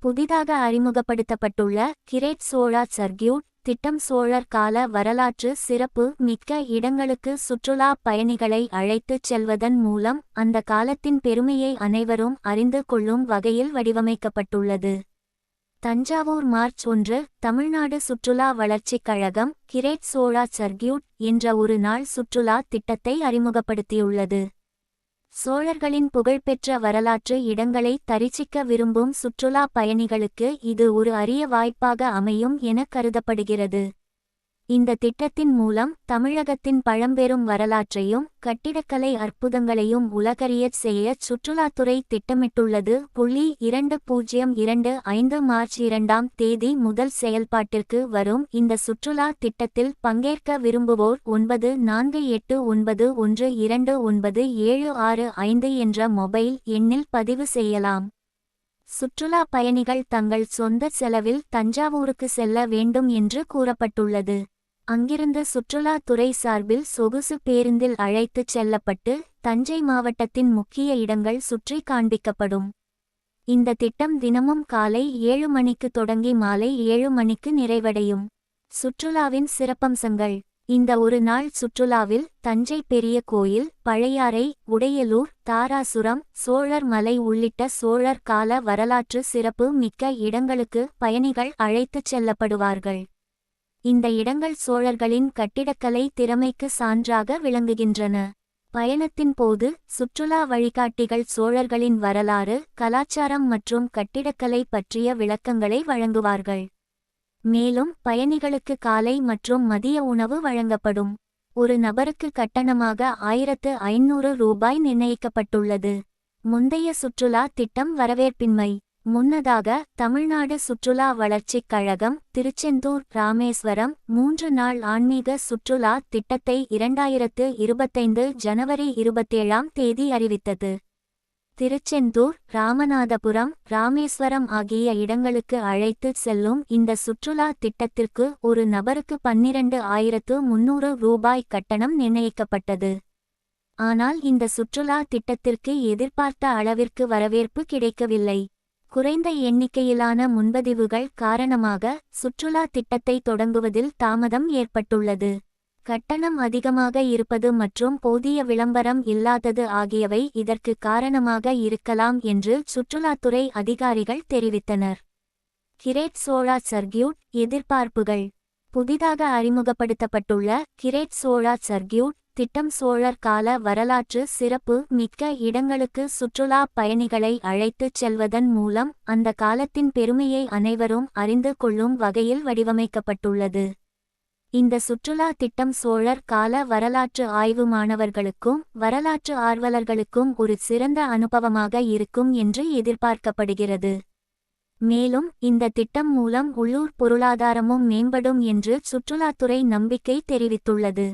புதிதாக அறிமுகப்படுத்தப்பட்டுள்ள great Chola circuit திட்டம் சோழர் கால வரலாற்று சிறப்பு மிக்க இடங்களுக்கு சுற்றுலா பயணிகளை அழைத்துச் செல்வதன் மூலம் அந்த காலத்தின் பெருமையை அனைவரும் அறிந்து கொள்ளும் வகையில் வடிவமைக்கப்பட்டுள்ளது. தஞ்சாவூர் மார்ச் ஒன்று தமிழ்நாடு சுற்றுலா வளர்ச்சிக் கழகம் கிரேட் சோழா சர்க்கியூட் என்ற ஒரு நாள் சுற்றுலா திட்டத்தை அறிமுகப்படுத்தியுள்ளது. சோழர்களின் புகழ்பெற்ற வரலாற்று இடங்களை தரிசிக்க விரும்பும் சுற்றுலா பயணிகளுக்கு இது ஒரு அரிய வாய்ப்பாக அமையும் என கருதப்படுகிறது. இந்த திட்டத்தின் மூலம் தமிழகத்தின் பழம்பெரும் வரலாற்றையும் கட்டிடக்கலை அற்புதங்களையும் உலகறியச் செய்ய சுற்றுலாத்துறை திட்டமிட்டுள்ளது. புள்ளி இரண்டு பூஜ்ஜியம் இரண்டு ஐந்து மார்ச் இரண்டாம் தேதி முதல் செயல்பாட்டிற்கு வரும் இந்த சுற்றுலா திட்டத்தில் பங்கேற்க விரும்புவோர் ஒன்பது நான்கு எட்டு ஒன்பது ஒன்று இரண்டு ஒன்பது ஏழு ஆறு ஐந்து என்ற மொபைல் எண்ணில் பதிவு செய்யலாம். சுற்றுலா பயணிகள் தங்கள் சொந்த செலவில் தஞ்சாவூருக்கு செல்ல வேண்டும் என்று கூறப்பட்டுள்ளது. அங்கிருந்த சுற்றுலாத் துறை சார்பில் சொகுசு பேருந்தில் அழைத்துச் செல்லப்பட்டு தஞ்சை மாவட்டத்தின் முக்கிய இடங்கள் சுற்றி காண்பிக்கப்படும். இந்த திட்டம் தினமும் காலை ஏழு மணிக்கு தொடங்கி மாலை ஏழு மணிக்கு நிறைவடையும். சுற்றுலாவின் சிறப்பம்சங்கள். இந்த ஒரு நாள் சுற்றுலாவில் தஞ்சை பெரிய கோயில் பழையாறை உடையலூர் தாராசுரம் சோழர் மலை உள்ளிட்ட சோழர் கால வரலாற்று சிறப்பு மிக்க இடங்களுக்கு பயணிகள் அழைத்துச் செல்லப்படுவார்கள். இந்த இடங்கள் சோழர்களின் கட்டிடக்கலை திறமைக்கு சான்றாக விளங்குகின்றன. பயணத்தின் போது சுற்றுலா வழிகாட்டிகள் சோழர்களின் வரலாறு கலாச்சாரம் மற்றும் கட்டிடக்கலை பற்றிய விளக்கங்களை வழங்குவார்கள். மேலும் பயணிகளுக்கு காலை மற்றும் மதிய உணவு வழங்கப்படும். ஒரு நபருக்கு கட்டணமாக ஆயிரத்து ஐநூறு ரூபாய் நிர்ணயிக்கப்பட்டுள்ளது. முந்தைய சுற்றுலா திட்டம் வரவேற்பின்மை. முன்னதாக தமிழ்நாடு சுற்றுலா வளர்ச்சிக் கழகம் திருச்செந்தூர் ராமேஸ்வரம் மூன்று நாள் ஆன்மீக சுற்றுலா திட்டத்தை இரண்டாயிரத்து இருபத்தைந்து ஜனவரி இருபத்தேழாம் தேதி அறிவித்தது. திருச்செந்தூர் ராமநாதபுரம் ராமேஸ்வரம் ஆகிய இடங்களுக்கு அழைத்து செல்லும் இந்த சுற்றுலா திட்டத்திற்கு ஒரு நபருக்கு பன்னிரண்டு ஆயிரத்து முன்னூறு ரூபாய் கட்டணம் நிர்ணயிக்கப்பட்டது. ஆனால் இந்த சுற்றுலா திட்டத்திற்கு எதிர்பார்த்த அளவிற்கு வரவேற்பு கிடைக்கவில்லை. குறைந்த எண்ணிக்கையிலான முன்பதிவுகள் காரணமாக சுற்றுலா திட்டத்தை தொடங்குவதில் தாமதம் ஏற்பட்டுள்ளது. கட்டணம் அதிகமாக இருப்பது மற்றும் போதிய விளம்பரம் இல்லாதது ஆகியவை இதற்கு காரணமாக இருக்கலாம் என்று சுற்றுலாத்துறை அதிகாரிகள் தெரிவித்தனர். கிரேட் சோழா சர்க்கியூட் எதிர்பார்ப்புகள். புதிதாக அறிமுகப்படுத்தப்பட்டுள்ள கிரேட் சோழா சர்க்கியூட் திட்டம் சோழர் கால வரலாற்று சிறப்பு மிக்க இடங்களுக்கு சுற்றுலா பயணிகளை அழைத்துச் செல்வதன் மூலம் அந்த காலத்தின் பெருமையை அனைவரும் அறிந்து கொள்ளும் வகையில் வடிவமைக்கப்பட்டுள்ளது. இந்த சுற்றுலா திட்டம் சோழர் கால வரலாற்று ஆய்வு மாணவர்களுக்கும் வரலாற்று ஆர்வலர்களுக்கும் ஒரு சிறந்த அனுபவமாக இருக்கும் என்று எதிர்பார்க்கப்படுகிறது. மேலும் இந்த திட்டம் மூலம் உள்ளூர் பொருளாதாரமும் மேம்படும் என்று சுற்றுலாத்துறை நம்பிக்கை தெரிவித்துள்ளது.